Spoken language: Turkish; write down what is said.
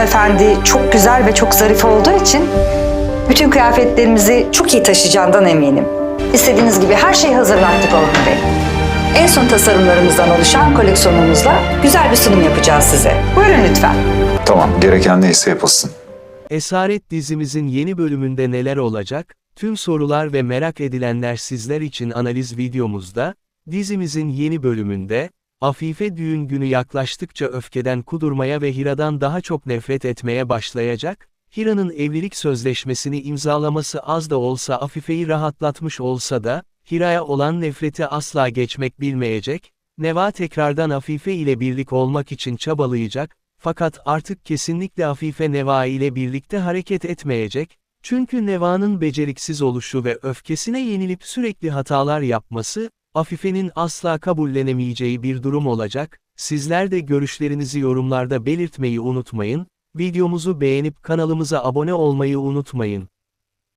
hanımefendi çok güzel ve çok zarif olduğu için bütün kıyafetlerimizi çok iyi taşıyacağından eminim. İstediğiniz gibi her şeyi hazırlattık Orhun Bey. En son tasarımlarımızdan oluşan koleksiyonumuzla güzel bir sunum yapacağız size. Buyurun lütfen. Tamam, gereken neyse yapılsın. Esaret dizimizin yeni bölümünde neler olacak? Tüm sorular ve merak edilenler sizler için analiz videomuzda, dizimizin yeni bölümünde, Afife düğün günü yaklaştıkça öfkeden kudurmaya ve Hira'dan daha çok nefret etmeye başlayacak, Hira'nın evlilik sözleşmesini imzalaması az da olsa Afife'yi rahatlatmış olsa da, Hira'ya olan nefreti asla geçmek bilmeyecek, Neva tekrardan Afife ile birlik olmak için çabalayacak, fakat artık kesinlikle Afife Neva ile birlikte hareket etmeyecek, çünkü Neva'nın beceriksiz oluşu ve öfkesine yenilip sürekli hatalar yapması, Afife'nin asla kabullenemeyeceği bir durum olacak, sizler de görüşlerinizi yorumlarda belirtmeyi unutmayın, videomuzu beğenip kanalımıza abone olmayı unutmayın.